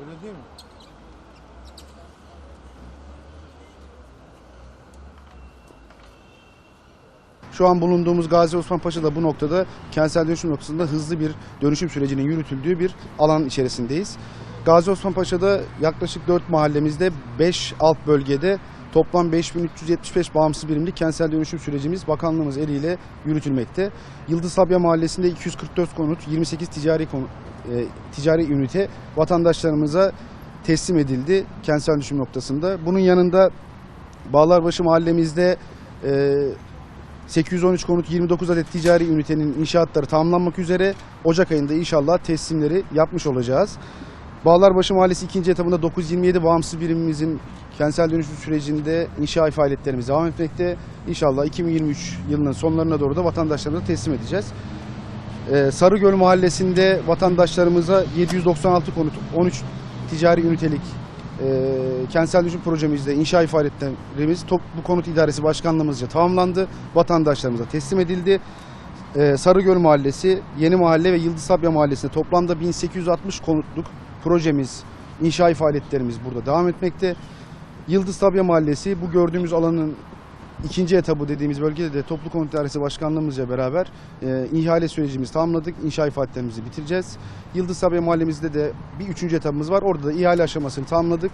Öyle değil mi? Şu an bulunduğumuz Gazi Osman Paşa da bu noktada kentsel dönüşüm noktasında hızlı bir dönüşüm sürecinin yürütüldüğü bir alan içerisindeyiz. Gazi Osman Paşa'da yaklaşık 4 mahallemizde 5 alt bölgede toplam 5375 bağımsız birimlik kentsel dönüşüm sürecimiz bakanlığımız eliyle yürütülmekte. Yıldız Sabya Mahallesi'nde 244 konut, 28 ticari konut, e, ticari ünite vatandaşlarımıza teslim edildi kentsel dönüşüm noktasında. Bunun yanında Bağlarbaşı mahallemizde e, 813 konut 29 adet ticari ünitenin inşaatları tamamlanmak üzere Ocak ayında inşallah teslimleri yapmış olacağız. Bağlarbaşı Mahallesi ikinci etabında 927 bağımsız birimimizin kentsel dönüşüm sürecinde inşa faaliyetlerimiz devam etmekte. İnşallah 2023 yılının sonlarına doğru da vatandaşlarımıza teslim edeceğiz. Ee, Sarıgöl Mahallesi'nde vatandaşlarımıza 796 konut, 13 ticari ünitelik e, kentsel dönüşüm projemizde inşa faaliyetlerimiz top, bu konut idaresi başkanlığımızca tamamlandı. Vatandaşlarımıza teslim edildi. Ee, Sarıgöl Mahallesi, Yeni Mahalle ve Yıldız Sabya Mahallesi'nde toplamda 1860 konutluk projemiz, inşa faaliyetlerimiz burada devam etmekte. Yıldız Sabya Mahallesi bu gördüğümüz alanın ikinci etabı dediğimiz bölgede de Toplu Konut İdaresi Başkanlığımızla beraber e, ihale sürecimizi tamamladık. İnşa faaliyetlerimizi bitireceğiz. Yıldız Sabya Mahallemizde de bir üçüncü etabımız var. Orada da ihale aşamasını tamamladık.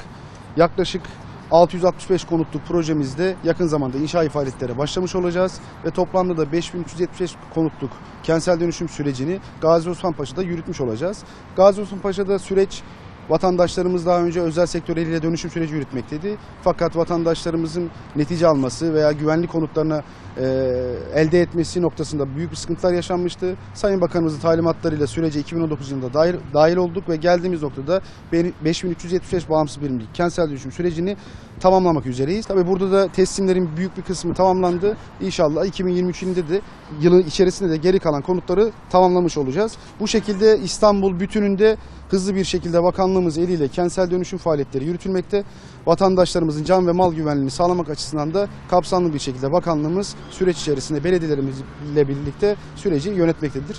Yaklaşık 665 konutluk projemizde yakın zamanda inşa faaliyetlere başlamış olacağız ve toplamda da 5375 konutluk kentsel dönüşüm sürecini Gazi Osman Paşa'da yürütmüş olacağız. Gazi Osman Paşa'da süreç Vatandaşlarımız daha önce özel sektör eliyle dönüşüm süreci yürütmekteydi. Fakat vatandaşlarımızın netice alması veya güvenlik konutlarına e, elde etmesi noktasında büyük bir sıkıntılar yaşanmıştı. Sayın Bakanımızın talimatlarıyla sürece 2019 yılında dahil, dahil olduk ve geldiğimiz noktada 5375 bağımsız birimlik kentsel dönüşüm sürecini tamamlamak üzereyiz. Tabii burada da teslimlerin büyük bir kısmı tamamlandı. İnşallah 2023 yılında de yılın içerisinde de geri kalan konutları tamamlamış olacağız. Bu şekilde İstanbul bütününde hızlı bir şekilde bakanlığımız eliyle kentsel dönüşüm faaliyetleri yürütülmekte. Vatandaşlarımızın can ve mal güvenliğini sağlamak açısından da kapsamlı bir şekilde bakanlığımız süreç içerisinde belediyelerimizle birlikte süreci yönetmektedir.